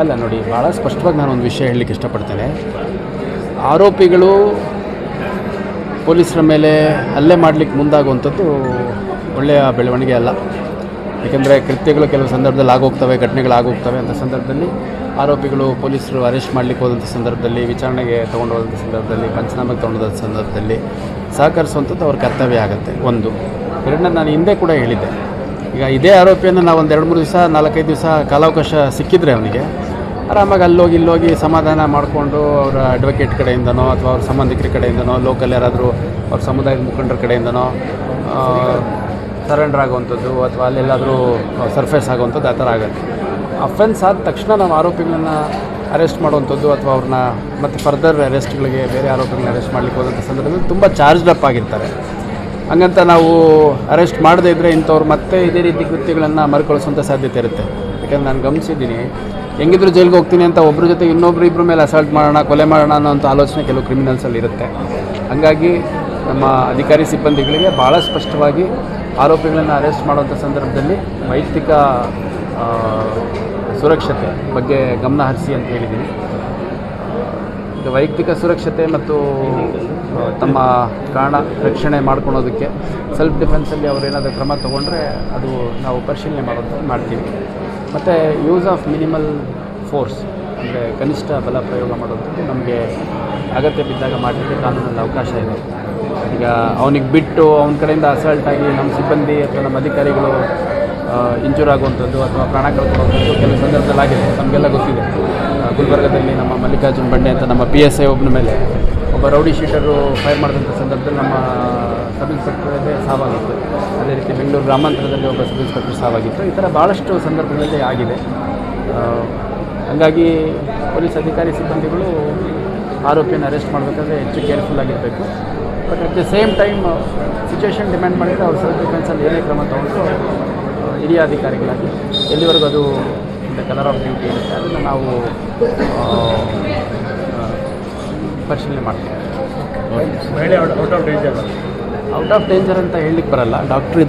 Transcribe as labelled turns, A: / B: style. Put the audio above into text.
A: ಅಲ್ಲ ನೋಡಿ ಭಾಳ ಸ್ಪಷ್ಟವಾಗಿ ನಾನು ಒಂದು ವಿಷಯ ಹೇಳಲಿಕ್ಕೆ ಇಷ್ಟಪಡ್ತೇನೆ. ಆರೋಪಿಗಳು ಪೊಲೀಸರ ಮೇಲೆ ಹಲ್ಲೆ ಮಾಡಲಿಕ್ಕೆ ಮುಂದಾಗುವಂಥದ್ದು ಒಳ್ಳೆಯ ಬೆಳವಣಿಗೆ ಅಲ್ಲ. ಏಕೆಂದರೆ ಕೃತ್ಯಗಳು ಕೆಲವು ಸಂದರ್ಭದಲ್ಲಿ ಆಗೋಗ್ತವೆ, ಘಟನೆಗಳು ಆಗೋಗ್ತವೆ ಅಂತ ಸಂದರ್ಭದಲ್ಲಿ ಆರೋಪಿಗಳು ಪೊಲೀಸರು ಅರೆಸ್ಟ್ ಮಾಡಲಿಕ್ಕೆ ಹೋದಂಥ ಸಂದರ್ಭದಲ್ಲಿ, ವಿಚಾರಣೆಗೆ ತೊಗೊಂಡು ಹೋದಂಥ ಸಂದರ್ಭದಲ್ಲಿ ಪಂಚನಾಮೆಗೆ ತೊಗೊಂಡೋದ ಸಂದರ್ಭದಲ್ಲಿ ಸಹಕರಿಸುವಂಥದ್ದು ಅವ್ರ ಕರ್ತವ್ಯ ಆಗುತ್ತೆ, ಒಂದು. ಎರಡನ್ನ ನಾನು ಹಿಂದೆ ಕೂಡ ಹೇಳಿದ್ದೆ. ಈಗ ಇದೇ ಆರೋಪಿಯನ್ನು ನಾವು ಒಂದು ಎರಡು ಮೂರು ದಿವಸ, ನಾಲ್ಕೈದು ದಿವಸ ಕಾಲಾವಕಾಶ ಸಿಕ್ಕಿದ್ರೆ ಅವನಿಗೆ. ಆರಾಮಾಗಿ ಅಲ್ಲೋಗಿ, ಇಲ್ಲೋಗಿ ಸಮಾಧಾನ ಮಾಡಿಕೊಂಡು ಅವರ ಅಡ್ವೊಕೇಟ್ ಕಡೆಯಿಂದನೋ ಅಥವಾ ಅವ್ರ ಸಂಬಂಧಿಕರ ಕಡೆಯಿಂದನೋ ಲೋಕಲ್ ಯಾರಾದರೂ ಅವ್ರ ಸಮುದಾಯದ ಮುಖಂಡರ ಕಡೆಯಿಂದನೋ ಸರೆಂಡರ್ ಆಗುವಂಥದ್ದು ಅಥವಾ ಅಲ್ಲೆಲ್ಲಾದರೂ ಸರ್ಫೇಸ್ ಆಗುವಂಥದ್ದು ಆ ಥರ ಆಗುತ್ತೆ. ಅಫೆನ್ಸ್ ಆದ ತಕ್ಷಣ ನಾವು ಆರೋಪಿಗಳನ್ನ ಅರೆಸ್ಟ್ ಮಾಡುವಂಥದ್ದು ಅಥವಾ ಅವ್ರನ್ನ ಮತ್ತು ಫರ್ದರ್ ಅರೆಸ್ಟ್ಗಳಿಗೆ ಬೇರೆ ಆರೋಪಿಗಳನ್ನ ಅರೆಸ್ಟ್ ಮಾಡಲಿಕ್ಕೆ ಹೋದಂಥ ಸಂದರ್ಭದಲ್ಲಿ ತುಂಬ ಚಾರ್ಜ್ಡ್ ಅಪ್ ಆಗಿರ್ತಾರೆ. ಹಂಗಂತ ನಾವು ಅರೆಸ್ಟ್ ಮಾಡದೇ ಇದ್ದರೆ ಇಂಥವ್ರು ಮತ್ತೆ ಇದೇ ರೀತಿ ಕೃತ್ಯಗಳನ್ನು ಮರುಕಳಿಸುವಂಥ ಸಾಧ್ಯತೆ ಇರುತ್ತೆ. ಯಾಕಂದ್ರೆ ನಾನು ಗಮನಿಸಿದ್ದೀನಿ, ಹೆಂಗಿದ್ರು ಜೈಲಿಗೆ ಹೋಗ್ತೀನಿ ಅಂತ ಒಬ್ಬರ ಜೊತೆ ಇನ್ನೊಬ್ರು ಇಬ್ಬರ ಮೇಲೆ ಅಸಾಲ್ಟ್ ಮಾಡೋಣ, ಕೊಲೆ ಮಾಡೋಣ ಅನ್ನೋಂಥ ಆಲೋಚನೆ ಕೆಲವು ಕ್ರಿಮಿನಲ್ಸಲ್ಲಿ ಇರುತ್ತೆ. ಹಾಗಾಗಿ ನಮ್ಮ ಅಧಿಕಾರಿ ಸಿಬ್ಬಂದಿಗಳಿಗೆ ಭಾಳ ಸ್ಪಷ್ಟವಾಗಿ ಆರೋಪಿಗಳನ್ನು ಅರೆಸ್ಟ್ ಮಾಡುವಂಥ ಸಂದರ್ಭದಲ್ಲಿ ವೈಯಕ್ತಿಕ ಸುರಕ್ಷತೆ ಬಗ್ಗೆ ಗಮನ ಹರಿಸಿ ಅಂತ ಹೇಳಿದ್ದೀನಿ. ಇದು ವೈಯಕ್ತಿಕ ಸುರಕ್ಷತೆ ಮತ್ತು ತಮ್ಮ ಕಾರಣ ರಕ್ಷಣೆ ಮಾಡ್ಕೊಳೋದಕ್ಕೆ ಸೆಲ್ಫ್ ಡಿಫೆನ್ಸಲ್ಲಿ ಅವ್ರು ಏನಾದರೂ ಕ್ರಮ ತೊಗೊಂಡ್ರೆ ಅದು ನಾವು ಪರಿಶೀಲನೆ ಮಾಡೋದು, ಮಾಡ್ತೀವಿ. ಮತ್ತು ಯೂಸ್ ಆಫ್ ಮಿನಿಮಲ್ ಫೋರ್ಸ್ ಅಂದರೆ ಕನಿಷ್ಠ ಬಲ ಪ್ರಯೋಗ ಮಾಡೋದಕ್ಕೆ ನಮಗೆ ಅಗತ್ಯ ಬಿದ್ದಾಗ ಮಾಡಲಿಕ್ಕೆ ಕಾನೂನಲ್ಲಿ ಅವಕಾಶ ಇದೆ. ಈಗ ಅವನಿಗೆ ಬಿಟ್ಟು ಅವನ ಕಡೆಯಿಂದ ಅಸಲ್ಟ್ ಆಗಿ ನಮ್ಮ ಸಿಬ್ಬಂದಿ ಅಥವಾ ನಮ್ಮ ಅಧಿಕಾರಿಗಳು ಇಂಜೂರ್ ಆಗುವಂಥದ್ದು ಅಥವಾ ಪ್ರಾಣ ಕಳ್ಕೊಳ್ಳುವಂಥದ್ದು ಕೆಲವು ಸಂದರ್ಭದಲ್ಲಿ ಆಗಿದೆ. ನಮಗೆಲ್ಲ ಗೊತ್ತಿದೆ. ಗುಲ್ಬರ್ಗದಲ್ಲಿ ನಮ್ಮ ಮಲ್ಲಿಕಾರ್ಜುನ್ ಬಂಡೆ ಅಂತ ನಮ್ಮ ಪಿ ಎಸ್ ಐ ಒಬ್ಬನ ಮೇಲೆ ಒಬ್ಬ ರೌಡಿ ಶೀಟರು ಫೈರ್ ಮಾಡಿದಂಥ ಸಂದರ್ಭದಲ್ಲಿ ನಮ್ಮ ಸಬ್ ಇನ್ಸ್ಪೆಕ್ಟರೇ ಸಾವಾಗಿತ್ತು. ಅದೇ ರೀತಿ ಬೆಂಗಳೂರು ಗ್ರಾಮಾಂತರದಲ್ಲಿ ಒಬ್ಬ ಸಬ್ ಇನ್ಸ್ಪೆಕ್ಟರ್ ಸಾವಾಗಿತ್ತು. ಈ ಥರ ಭಾಳಷ್ಟು ಸಂದರ್ಭಗಳಲ್ಲಿ ಆಗಿದೆ. ಹಾಗಾಗಿ ಪೊಲೀಸ್ ಅಧಿಕಾರಿ ಸಿಬ್ಬಂದಿಗಳು ಆರೋಪಿಯನ್ನು ಅರೆಸ್ಟ್ ಮಾಡಬೇಕಾದ್ರೆ ಹೆಚ್ಚು ಕೇರ್ಫುಲ್ ಆಗಿರಬೇಕು. But at the same time situation demand ಮಾಡಿದರೆ ಅವ್ರ ಸೆಲ್ಫ್ ಡಿಫೆನ್ಸಲ್ಲಿ ಏನೇ ಕ್ರಮ ತಗೊಂಡು ಹಿರಿಯ ಅಧಿಕಾರಿಗಳಾಗಿ ಎಲ್ಲಿವರೆಗೂ ಅದು ಕಲರ್ ಆಫ್ ಬ್ಯೂಟಿ ಇರುತ್ತೆ ಅದನ್ನು ನಾವು ಪರಿಶೀಲನೆ ಮಾಡ್ತೀವಿ.
B: Out of danger.
A: Out of danger ಅಂತ ಹೇಳಲಿಕ್ಕೆ ಬರಲ್ಲ. ಡಾಕ್ಟ್ರ್